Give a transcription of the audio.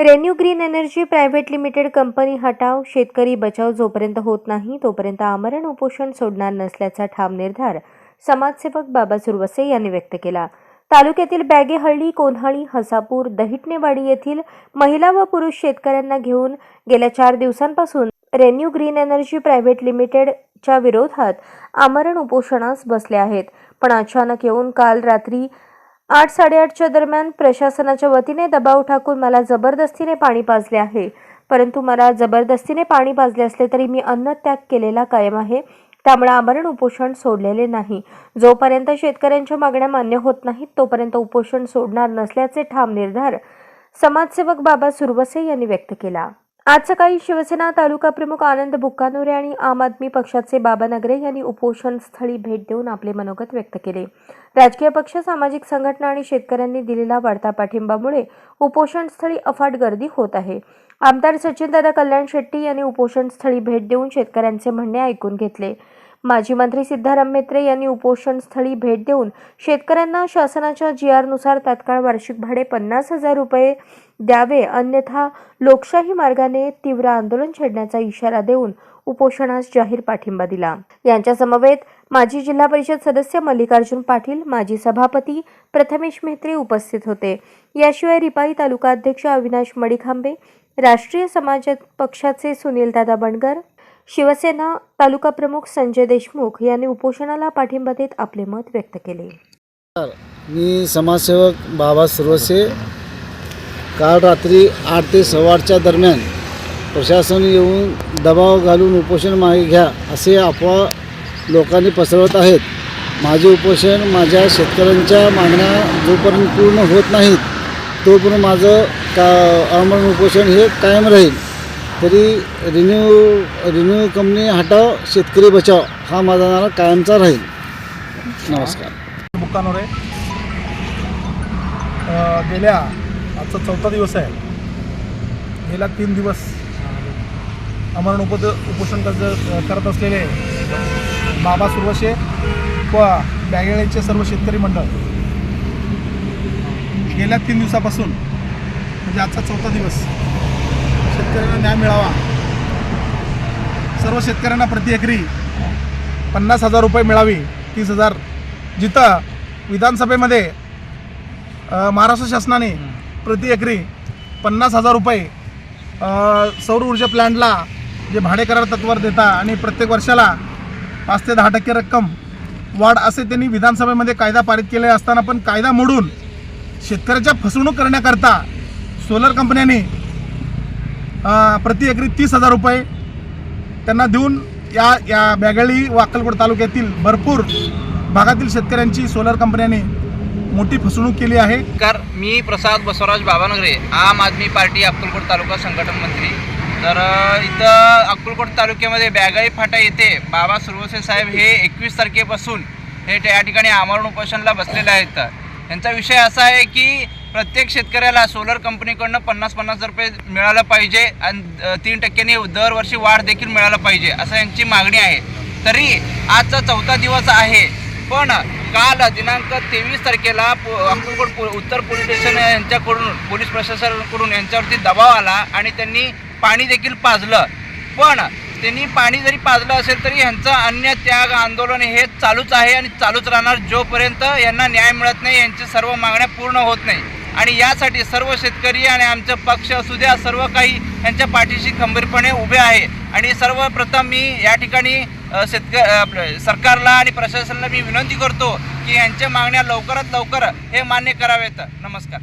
ReNew green energy private limited company हटाव शेतकरी बचाव जोपर्यंत होत नाही तोपर्यंत आमरण उपोषण सोडणार नसल्याचा ठाम निर्धार समाजसेवक बाबा सुरवसे यांनी व्यक्त केला. तालुक्यातील बॅगेहळ्ळी कोन्हाळी हसापूर दहिटणेवाडी येथील महिला व पुरुष शेतकऱ्यांना घेऊन गेल्या चार दिवसांपासून रेन्यू ग्रीन एनर्जी प्रायव्हेट लिमिटेडच्या विरोधात आमरण उपोषणास बसले आहेत. पण अचानक येऊन काल रात्री आठ साडेआठच्या दरम्यान प्रशासनाच्या वतीने दबाव टाकून मला जबरदस्तीने पाणी पाजले आहे. परंतु मला जबरदस्तीने पाणी पाजले असले तरी मी अन्नत्याग केलेला कायम आहे. त्यामुळे आमरण उपोषण सोडलेले नाही. जोपर्यंत शेतकऱ्यांच्या मागण्या मान्य होत नाहीत तोपर्यंत उपोषण सोडणार नसल्याचे ठाम निर्धार समाजसेवक बाबा सुरवसे यांनी व्यक्त केला. आज सकाळी शिवसेना तालुका प्रमुख आनंद बुक्कानोरे आणि आम आदमी पक्षाचे बाबा नगरे यांनी उपोषण स्थळी भेट देऊन आपले मनोगत व्यक्त केले. राजकीय पक्ष सामाजिक संघटना आणि शेतकऱ्यांनी दिलेला वाढता पाठिंबामुळे उपोषण स्थळी अफाट गर्दी होत आहे. आमदार सचिनदादा कल्याण शेट्टी यांनी उपोषण स्थळी भेट देऊन शेतकऱ्यांचे म्हणणे ऐकून घेतले. माजी मंत्री सिद्धाराम मेत्रे यांनी उपोषणस्थळी भेट देऊन शेतकऱ्यांना शासनाच्या जी आरनुसार तात्काळ वार्षिक भाडे पन्नास हजार रुपये द्यावे अन्यथा लोकशाही मार्गाने तीव्र आंदोलन छेडण्याचा इशारा देऊन उपोषणास जाहीर पाठिंबा दिला. यांच्या समवेत माजी जिल्हा परिषद सदस्य मल्लिकार्जुन पाटील माजी सभापती प्रथमेश मेहत्रे उपस्थित होते. याशिवाय रिपाई तालुका अध्यक्ष अविनाश मडिखांबे राष्ट्रीय समाज पक्षाचे सुनीलदादा बनगर शिवसेना तालुका प्रमुख संजय देशमुख यांनी उपोषणाला पाठिंबा देत आपले मत व्यक्त केले. मी समाजसेवक बाबा सुरवसे काल रात्री आठ ते सव्वा आठच्या दरम्यान प्रशासन येऊन दबाव घालून उपोषण मागे घ्या असे अफवा लोकांनी पसरवत आहेत. माझे उपोषण माझ्या शेतकऱ्यांच्या मागण्या जोपर्यंत पूर्ण होत नाहीत तोपर्यंत माझं का आमरण उपोषण हे कायम राहील. तरी रिन्यू रिन्यू कंपनी हटाव शेतकरी बचाव हा माझा नारा कायमचा राहील. नमस्कार. बुक्कानोरे अ, गेल्या आजचा चौथा दिवस आहे. गेल्या तीन दिवस. अमरण उपोद उपोषण करत करत असलेले बाबा सुरवशे व बॅगेळीचे सर्व शेतकरी मंडळ. गेल्या तीन दिवसापासून म्हणजे आजचा चौथा दिवस शेतकऱ्यांना न्याय मिळावा. सर्व शेतकऱ्यांना प्रति एकरी पन्नास हजार रुपये मिळावी तीस हजार. जिथं विधानसभेमध्ये महाराष्ट्र शासनाने प्रति एकरी पन्नास हजार रुपये सौर ऊर्जा प्लॅन्टला जे भाडेकरार तत्वावर देता आणि प्रत्येक वर्षाला पाच ते दहा टक्के रक्कम वाढ असे त्यांनी विधानसभेमध्ये कायदा पारित केले असताना पण कायदा मोडून शेतकऱ्याच्या फसवणूक करण्याकरता सोलर कंपन्यांनी प्रति एकरी तीस हजार रुपये त्यांना देऊन या या बॅगळी व अक्कलकोट तालुक्यातील भरपूर भागातील शेतकऱ्यांची सोलर कंपन्यांनी मोठी फसवणूक केली आहे. नमस्कार मी प्रसाद बसवराज बाबानगरे आम आदमी पार्टी अक्कलकोट तालुका संघटन मंत्री. तर इथं अक्कलकोट तालुक्यामध्ये बॅगळी फाटा येथे बाबा सुरवसे साहेब हे एकवीस तारखेपासून हे त्या- या ठिकाणी आमरण उपोषणला बसलेले आहेत. त्यांचा विषय असा आहे की प्रत्येक शेतकऱ्याला सोलर कंपनीकडनं पन्नास पन्नास हजार रुपये मिळालं पाहिजे आणि तीन टक्क्यांनी दरवर्षी वाढ देखील मिळायला पाहिजे असं यांची मागणी आहे. तरी आजचा चौथा दिवस आहे पण काल दिनांक तेवीस तारखेला अक्कलकोट पु उत्तर पोलीस स्टेशन यांच्याकडून पोलीस प्रशासनाकडून यांच्यावरती दबाव आला आणि त्यांनी पाणी देखील पाजलं. पण त्यांनी पाणी जरी पाजलं असेल तरी यांचं अन्य त्याग आंदोलन हे चालूच आहे आणि चालूच राहणार जोपर्यंत यांना न्याय मिळत नाही यांच्या सर्व मागण्या पूर्ण होत नाही. आणि यासाठी सर्व शेतकरी आणि आमचं पक्ष असू द्या सर्व काही यांच्या पाठीशी खंबीरपणे उभे आहे. आणि सर्वप्रथम मी या ठिकाणी शेतक सरकारला आणि प्रशासनाला मी विनंती करतो की यांच्या मागण्या लवकरात लवकर हे मान्य करावेत. नमस्कार.